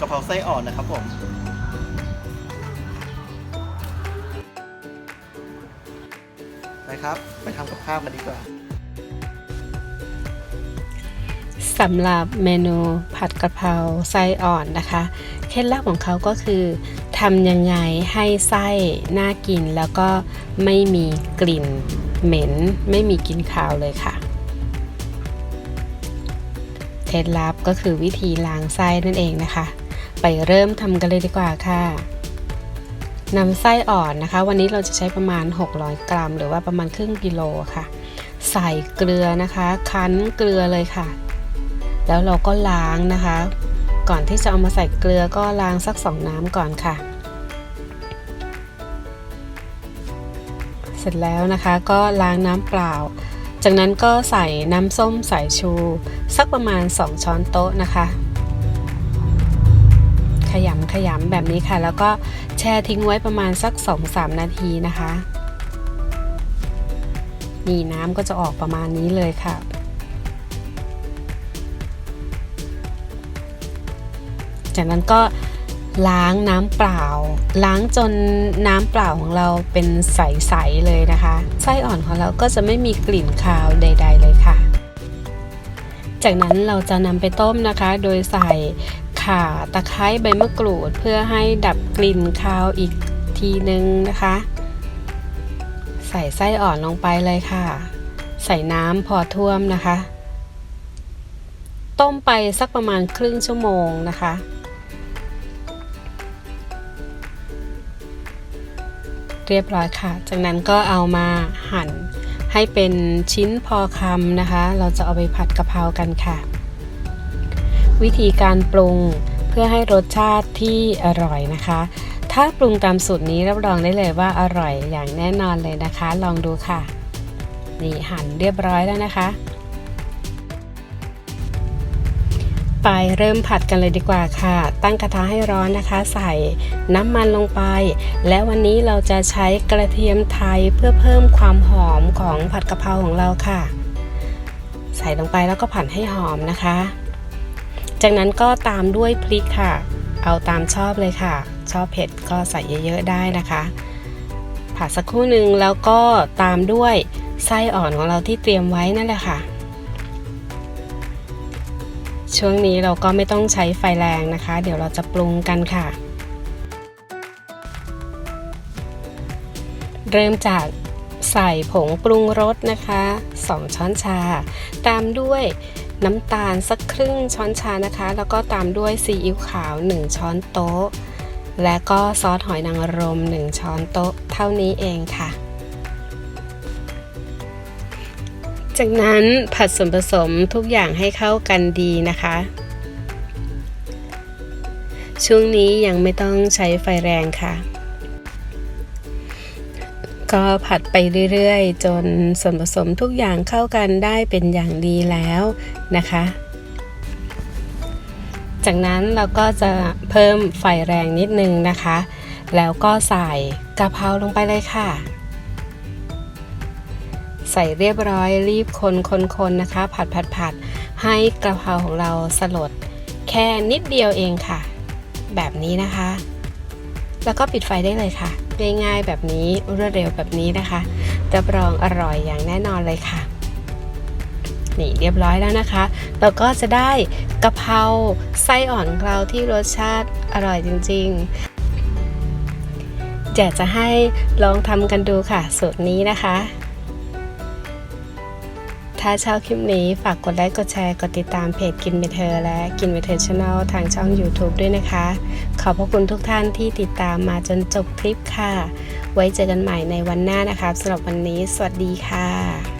กะเพราไส้อ่อนนะครับผมไปครับ ไปทำกับข้าวกันดีกว่าสำหรับเมนูผัดกะเพราไส้อ่อนนะคะ เคล็ดลับของเขาก็คือทำยังไงให้ไส้น่ากินแล้วก็ไม่มีกลิ่นเหม็น ไม่มีกลิ่นคาวเลยค่ะ เคล็ดลับก็คือวิธีล้างไส้นั่นเองนะคะ ไปเริ่มทำกันเลยดีกว่าค่ะนำไส้อ่อนนะคะ วันนี้เราจะใช้ประมาณ 600 กรัม หรือว่าประมาณครึ่งกิโลค่ะ ใส่เกลือนะคะ คั้นเกลือเลยค่ะ แล้วเราก็ล้างนะคะ ก่อนที่จะเอามาใส่เกลือก็ล้างสักสองน้ำก่อนค่ะ เสร็จแล้วนะคะก็ล้างน้ำเปล่า จากนั้นก็ใส่น้ำส้มสายชู สักประมาณ 2 ช้อนโต๊ะนะคะำขยำแบบนี้ค่ะ แล้วก็แช่ทิ้งไว้ประมาณสัก 2-3 นาทีนะคะ นี่น้ำก็จะออกประมาณนี้เลยค่ะ จากนั้นก็ล้างน้ำเปล่า ล้างจนน้ำเปล่าของเราเป็นใส ๆ เลยนะคะ ไส้อ่อนของเราก็จะไม่มีกลิ่นคาวใด ๆ เลยค่ะ จากนั้นเราจะนำไปต้มนะคะ โดยใส่ ข่าตะไคร้ใบมะกรูด เพื่อให้ดับกลิ่นคาวอีกทีนึงนะคะ ใส่ไส้อ่อนลงไปเลยค่ะ ใส่น้ำพอท่วมนะคะ ต้มไปสักประมาณครึ่งชั่วโมงนะคะเรียบร้อยค่ะ จากนั้นก็เอามาหั่นให้เป็นชิ้นพอคำนะคะ เราจะเอาไปผัดกะเพรากันค่ะ วิธีการปรุงเพื่อให้รสชาติที่อร่อยนะคะ ถ้าปรุงตามสูตรนี้รับรองได้เลยว่าอร่อยอย่างแน่นอนเลยนะคะ ลองดูค่ะ นี่หั่นเรียบร้อยแล้วนะคะ ไปเริ่มผัดกันเลยดีกว่าค่ะ ตั้งกระทะให้ร้อนนะคะ ใส่น้ำมันลงไป และวันนี้เราจะใช้กระเทียมไทยเพื่อเพิ่มความหอมของผัดกะเพราของเราค่ะ ใส่ลงไปแล้วก็ผัดให้หอมนะคะ จากนั้นก็ตามด้วยพริกค่ะ เอาตามชอบเลยค่ะ ชอบเผ็ดก็ใส่เยอะๆได้นะคะ ผัดสักครู่หนึ่งแล้วก็ตามด้วยไส้อ่อนของเราที่เตรียมไว้นั่นแหละค่ะ ช่วงนี้เราก็ไม่ต้องใช้ไฟแรงนะคะ เดี๋ยวเราจะปรุงกันค่ะ เริ่มจากใส่ผงปรุงรสนะคะ 2 ช้อนชา ตามด้วย น้ำตาลสักครึ่งช้อนชานะคะ แล้วก็ตามด้วยซีอิ๊วขาว 1 ช้อนโต๊ะ และก็ซอสหอยนางรม 1 ช้อนโต๊ะ เท่านี้เองค่ะ จากนั้นผัดส่วนผสมทุกอย่างให้เข้ากันดีนะคะ ช่วงนี้ยังไม่ต้องใช้ไฟแรงค่ะ ก็ผัดไปเรื่อยๆ จนส่วนผสมทุกอย่างเข้ากันได้เป็นอย่างดีแล้วนะคะ จากนั้นเราก็จะเพิ่มไฟแรงนิดนึงนะคะ แล้วก็ใส่กะเพราลงไปเลยค่ะ ใส่เรียบร้อยรีบคนคนคนนะคะ ผัดผัดผัดให้กะเพราของเราสลดแค่นิดเดียวเองค่ะ แบบนี้นะคะ แล้วก็ปิดไฟได้เลยค่ะ ง่ายๆแบบนี้รวดเร็วแบบนี้นะคะรับรองอร่อยอย่างแน่นอนเลยค่ะ นี่เรียบร้อยแล้วนะคะ เราก็จะได้กะเพราไส้อ่อนของเราที่รสชาติอร่อยจริงๆอยากจะให้ลองทำกันดูค่ะสูตรนี้นะคะ ถ้าชอบคลิปนี้ฝากกดไลค์กดแชร์กดติดตามเพจกินไปเธอและกินไปเธอช n แนลทางช่อง YouTube ด้วยนะคะ ขอบพระคุณทุกท่านที่ติดตามมาจนจบคลิปค่ะ ไว้เจอกันใหม่ในวันหน้านะคะสำหรับวันนี้ สวัสดีค่ะ